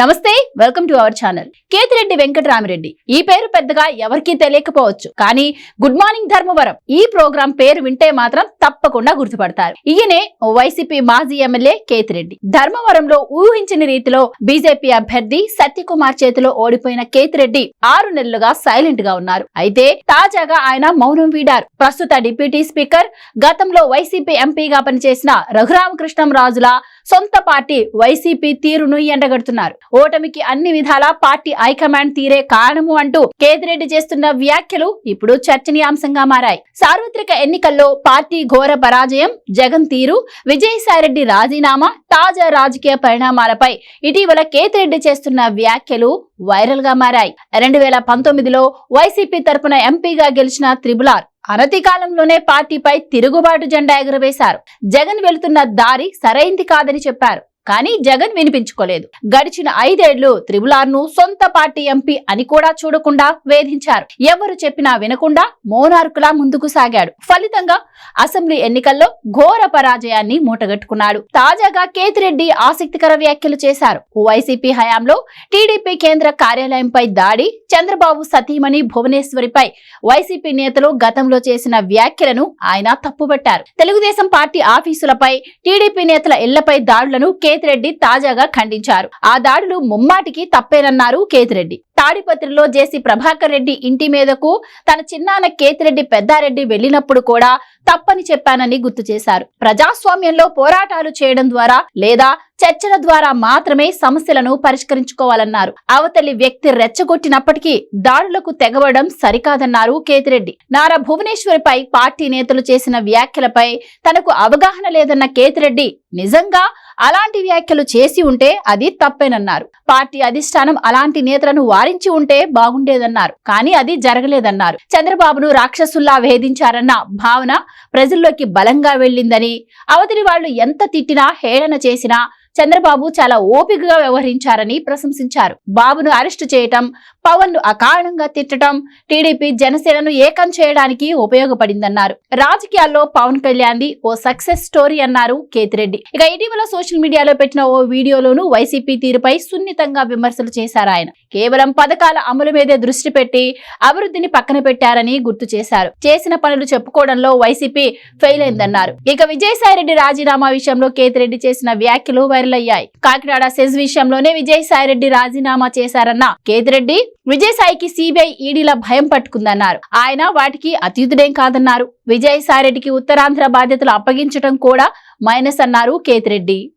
నమస్తే welcome to our channel. Kethireddy Venkatramireddy. ఈ పేరు పెద్దగా ఎవరికీ తెలియకపోవచ్చు కానీ గుడ్ మార్నింగ్ ధర్మవరం. ఈ ప్రోగ్రాం పేరు వింటే మాత్రం తప్పకుండా గుర్తుపడతారు. ఈయనే వైసీపీ మాజీ ఎమ్మెల్యే కేతిరెడ్డి. ధర్మవరంలో ఊహించిన రీతిలో బీజేపీ అభ్యర్థి సత్యకుమార్ చేతిలో ఓడిపోయిన కేతిరెడ్డి ఆరు నెలలుగా సైలెంట్గా ఉన్నారు. అయితే తాజాగా ఆయన మౌనం వీడారు. ప్రస్తుత డిప్యూటీ స్పీకర్ గతంలో వైసీపీ ఎంపీగా పనిచేసిన రఘురామకృష్ణం రాజుల సొంత పార్టీ వైసీపీ తీరును ఎండగడుతున్నారు. ఓటమికి అన్ని విధాలా పార్టీ హైకమాండ్ తీరే కారణము అంటూ కేతిరెడ్డి చేస్తున్న వ్యాఖ్యలు ఇప్పుడు చర్చనీయాంశంగా మారాయి. సార్వత్రిక ఎన్నికల్లో పార్టీ ఘోర పరాజయం జగన్ తీరు విజయసాయిరెడ్డి రాజీనామా తాజా రాజకీయ పరిణామాలపై ఇటీవల కేతిరెడ్డి చేస్తున్న వ్యాఖ్యలు వైరల్గా మారాయి. రెండు వేల పంతొమ్మిదిలో వైసీపీ తరపున ఎంపీగా గెలిచిన త్రిబులార్ అనతి కాలంలోనే పార్టీపై తిరుగుబాటు జెండా ఎగురవేశారు. జగన్ వెళుతున్న దారి సరైంది కాదని చెప్పారు. కానీ జగన్ వినిపించుకోలేదు. గడిచిన ఐదేళ్ళు త్రిబులార్ను సొంత పార్టీ ఎంపీ అని కూడా చూడకుండా వేధించారు. ఎవరు చెప్పినా వినకుండా మోనార్కులా ముందుకు సాగాడు. ఫలితంగా అసెంబ్లీ ఎన్నికల్లో ఘోర పరాజయాన్ని మూటగట్టుకున్నాడు. తాజాగా కేతిరెడ్డి ఆసక్తికర వ్యాఖ్యలు చేశారు. వైసీపీ హయాంలో టీడీపీ కేంద్ర కార్యాలయంపై దాడి చంద్రబాబు సతీమణి భువనేశ్వరిపై వైసీపీ నేతలు గతంలో చేసిన వ్యాఖ్యలను ఆయన తప్పుపట్టారు తెలుగుదేశం పార్టీ ఆఫీసులపై టీడీపీ నేతల ఇళ్ళపై దాడులను కేతిరెడ్డి తాజాగా ఖండించారు. ఆ దాడులు ముమ్మాటికి తప్పేనన్నారు కేతిరెడ్డి. తాడిపత్రిలో జేసీ ప్రభాకర్ రెడ్డి ఇంటి మీదకు తన చిన్నాన్న కేతిరెడ్డి పెద్దారెడ్డి వెళ్ళినప్పుడు కూడా తప్పని చెప్పానని గుర్తు చేశారు. ప్రజాస్వామ్యంలో పోరాటాలు చేయడం ద్వారా లేదా చర్చల ద్వారా మాత్రమే సమస్యలను పరిష్కరించుకోవాలన్నారు. అవతలి వ్యక్తి రెచ్చగొట్టినప్పటికీ దాడులకు తెగవడం సరికాదన్నారు కేతిరెడ్డి. నారా భువనేశ్వరిపై పార్టీ నేతలు చేసిన వ్యాఖ్యలపై తనకు అవగాహన లేదన్న కేతిరెడ్డి నిజంగా అలాంటి వ్యాఖ్యలు చేసి ఉంటే అది తప్పేనన్నారు. పార్టీ అధిష్టానం అలాంటి నేతలను వారించి ఉంటే బాగుండేదన్నారు. కానీ అది జరగలేదన్నారు. చంద్రబాబును రాక్షసుల్లా వేధించారన్న భావన ప్రజల్లోకి బలంగా వెళ్ళిందని అవతలి వాళ్ళు ఎంత తిట్టినా హేళన చేసినా చంద్రబాబు చాలా ఓపికగా వ్యవహరించారని ప్రశంసించారు. బాబును అరెస్టు చేయటం పవన్ను అకారణంగా తిట్టడం టీడీపీ జనసేనను ఏకం చేయడానికి ఉపయోగపడిందన్నారు. రాజకీయాల్లో పవన్ కళ్యాణ్ ది ఓ సక్సెస్ స్టోరీ అన్నారు కేతిరెడ్డి. ఇక ఇటీవల సోషల్ మీడియాలో పెట్టిన ఓ వీడియోలోనూ వైసీపీ తీరుపై సున్నితంగా విమర్శలు చేశారు ఆయన. కేవలం పథకాల అమలు మీదే దృష్టి పెట్టి అభివృద్ధిని పక్కన పెట్టారని గుర్తు చేశారు. చేసిన పనులు చెప్పుకోవడంలో వైసీపీ ఫెయిల్ అయిందన్నారు. ఇక విజయసాయిరెడ్డి రాజీనామా విషయంలో కేతిరెడ్డి చేసిన వ్యాఖ్యలు వైరల్ అయ్యాయి. కాకినాడ సెజ్ విషయంలోనే విజయసాయిరెడ్డి రాజీనామా చేశారన్న కేతిరెడ్డి విజయసాయికి సిబిఐ ఈడీల భయం పట్టుకుందన్నారు. ఆయన వాటికి అతీతుడేం కాదన్నారు. విజయసాయిరెడ్డికి ఉత్తరాంధ్ర బాధ్యతలు అప్పగించడం కూడా మైనస్ అన్నారు కేతిరెడ్డి.